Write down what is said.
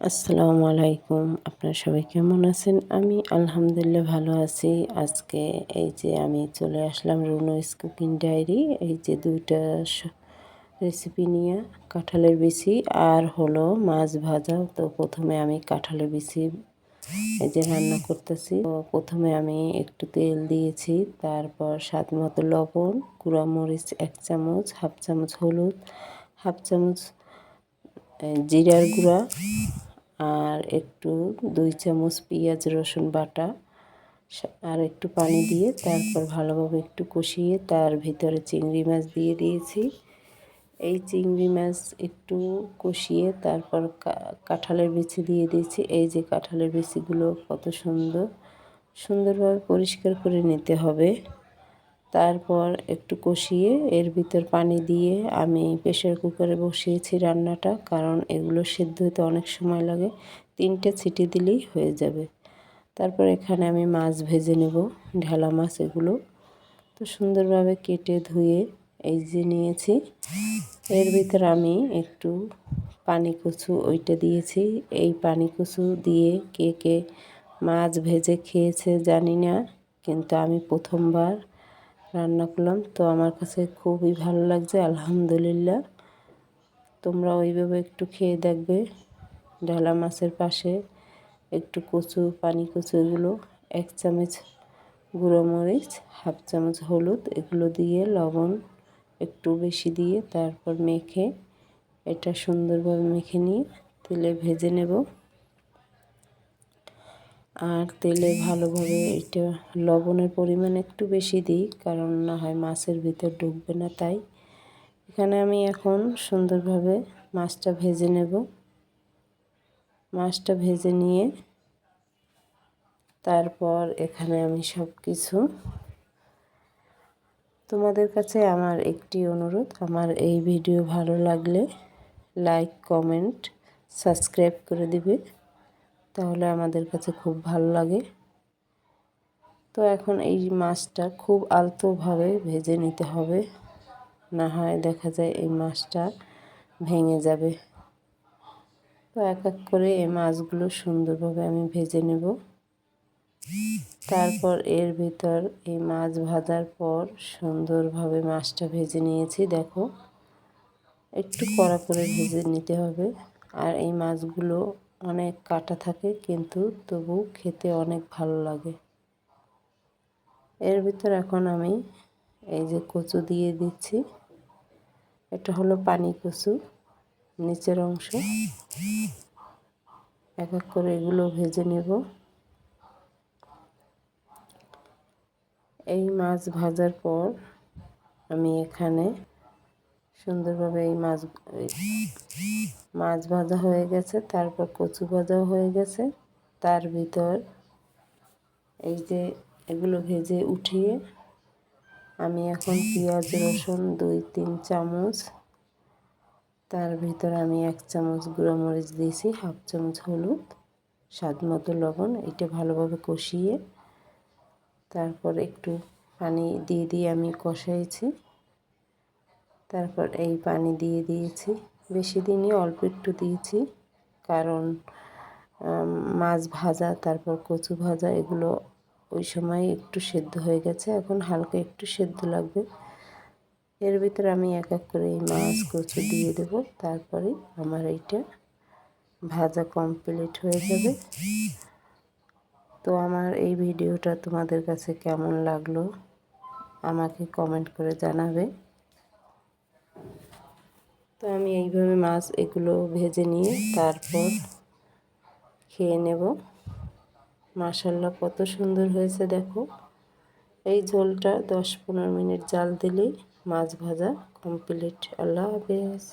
আসসালামু আলাইকুম। আপনারা সবাই কেমন আছেন? আমি আলহামদুলিল্লাহ ভালো আছি। আজকে এই যে আমি চলে আসলাম রুনো কুকিং ডায়েরি। এই যে দুইটা রেসিপি নিয়ে কাঁঠালের বিচি আর হলো মাছ ভাজা। তো প্রথমে আমি কাঁঠালের বিচি এই যে রান্না করতেছি। তো প্রথমে আমি একটু তেল দিয়েছি, তারপর স্বাদ মতো লবণ মরিচ এক চামচ, হাফ চামচ হলুদ, হাফ চামচ জিরার গুঁড়া আর একটু দুই চামচ পেঁয়াজ রসুন বাটা আর একটু পানি দিয়ে তারপর ভালোভাবে একটু কষিয়ে তার ভিতরে চিংড়ি মাছ দিয়ে দিয়েছি। এই চিংড়ি মাছ একটু কষিয়ে তারপর কাঁঠালের বিচি দিয়ে দিয়েছি। এই যে কাঁঠালের বিচিগুলো কত সুন্দর, সুন্দরভাবে পরিষ্কার করে নিতে হবে। তারপর একটু কষিয়ে এর ভিতর পানি দিয়ে আমি প্রেশার কুকারে বসিয়েছি রান্নাটা, কারণ এগুলো সেদ্ধ হতে অনেক সময় লাগে। তিনটে ছিটি দিলেই হয়ে যাবে। তারপর এখানে আমি মাছ ভেজে নেব, ঢেলা মাছ এগুলো। তো সুন্দরভাবে কেটে ধুয়ে এই যে নিয়েছি। এর ভিতর আমি একটু পানি কচু ওইটা দিয়েছি। এই পানি কচু দিয়ে কে কে মাছ ভেজে খেয়েছে জানি না, কিন্তু আমি প্রথমবার রান্না করলাম, তো আমার কাছে খুবই ভালো লাগছে, আলহামদুলিল্লাহ। তোমরা ওইভাবে একটু খেয়ে দেখবে, ডালা মাছের পাশে একটু কচু, পানি কচু এগুলো, এক চামচ গুঁড়ো মরিচ, হাফ চামচ হলুদ, এগুলো দিয়ে লবণ একটু বেশি দিয়ে তারপর মেখে এটা সুন্দরভাবে মেখে নিয়ে তেলে ভেজে নেব। আর তেলে ভালোভাবে এটা লবণের পরিমাণ একটু বেশি দিই, কারণ না হয় মাছের ভিতর ঢুকবে না তাই। এখানে আমি এখন সুন্দরভাবে মাছটা ভেজে নেব। মাছটা ভেজে নিয়ে তারপর এখানে আমি সব কিছু তোমাদের কাছে আমার একটি অনুরোধ, আমার এই ভিডিও ভালো লাগলে লাইক কমেন্ট সাবস্ক্রাইব করে দিবে। তাহলে আমাদের কাছে খুব ভালো লাগে। তো এখন এই মাছটা খুব আলতোভাবে ভেজে নিতে হবে। না হয় দেখা যায় এই মাছটা ভেঙে যাবে। তো এক এক করে এই মাছগুলো সুন্দরভাবে আমি ভেজে নেব। তারপর এর ভিতর এই মাছ ভাজার পর সুন্দরভাবে মাছটা ভেজে নিয়েছি, দেখো। একটু কড়া করে ভেজে নিতে হবে। আর এই মাছগুলো অনেক কাটা থাকে, কিন্তু তবু খেতে অনেক ভালো লাগে। এর ভিতর এখন আমি এই যে কচু দিয়ে দিচ্ছি। এটা হলো পানি কচু, নিচের অংশ। এক এক করে এগুলো ভেজে নেব। এই মাছ ভাজার পর আমি এখানে সুন্দরভাবে এই মাছ মাছ ভাজা হয়ে গেছে, তারপর কচু ভাজাও হয়ে গেছে। তার ভিতর এই যে এগুলো ভেজে উঠিয়ে আমি এখন পেঁয়াজ, রসুন দুই, তিন চামচ। তার ভিতর আমি এক চামচ গুঁড়ো মরিচ দিয়েছি, হাফ চামচ হলুদ, স্বাদ মতো লবণ, এটা ভালোভাবে কষিয়ে তারপর একটু পানি দিয়ে দিয়ে আমি কষাইছি। তারপর এই পানি দিয়ে দিয়েছি। বেশি দিনই অল্প একটু দিয়েছি, কারণ মাছ ভাজা, তারপর কচু ভাজা, এগুলো ওই সময় একটু সেদ্ধ হয়ে গেছে। এখন হালকা একটু সেদ্ধ লাগবে। এর ভিতরে আমি এক এক করে এই মাছ, কচু দিয়ে দেব। তারপরে আমার এইটা ভাজা কমপ্লিট হয়ে যাবে। তো আমার এই ভিডিওটা তোমাদের কাছে কেমন লাগল, আমাকে কমেন্ট করে জানাবে। তো আমি এইভাবে মাছ এগুলো ভেজে নিয়ে তারপর খেয়ে নেব। মাসাল্লা কত সুন্দর হয়েছে দেখো। এই ঝোলটা দশ পনেরো মিনিট জাল দিলেই মাছ ভাজা কমপ্লিট। আল্লাহ হাফেজ।